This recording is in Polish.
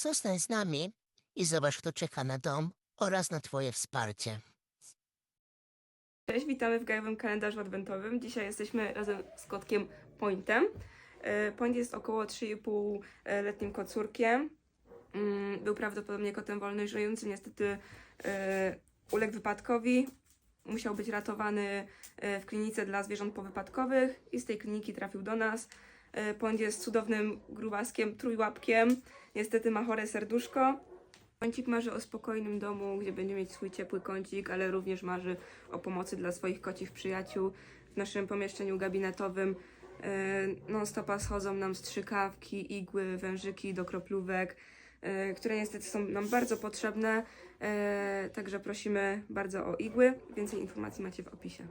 Zostań z nami i zobacz, kto czeka na dom oraz na Twoje wsparcie. Cześć, witamy w gajowym kalendarzu adwentowym. Dzisiaj jesteśmy razem z kotkiem Pointem. E, Point jest około 3,5-letnim kocurkiem. Mm, Był prawdopodobnie kotem wolno żyjącym, niestety e, uległ wypadkowi. Musiał być ratowany e, w klinice dla zwierząt powypadkowych i z tej kliniki trafił do nas. E, Point jest cudownym grubaskiem, trójłapkiem. Niestety ma chore serduszko. Kącik marzy o spokojnym domu, gdzie będzie mieć swój ciepły kącik, ale również marzy o pomocy dla swoich kocich przyjaciół. W naszym pomieszczeniu gabinetowym e, non-stopa schodzą nam strzykawki, igły, wężyki do kroplówek, e, które niestety są nam bardzo potrzebne. Także prosimy bardzo o igły. Więcej informacji macie w opisie.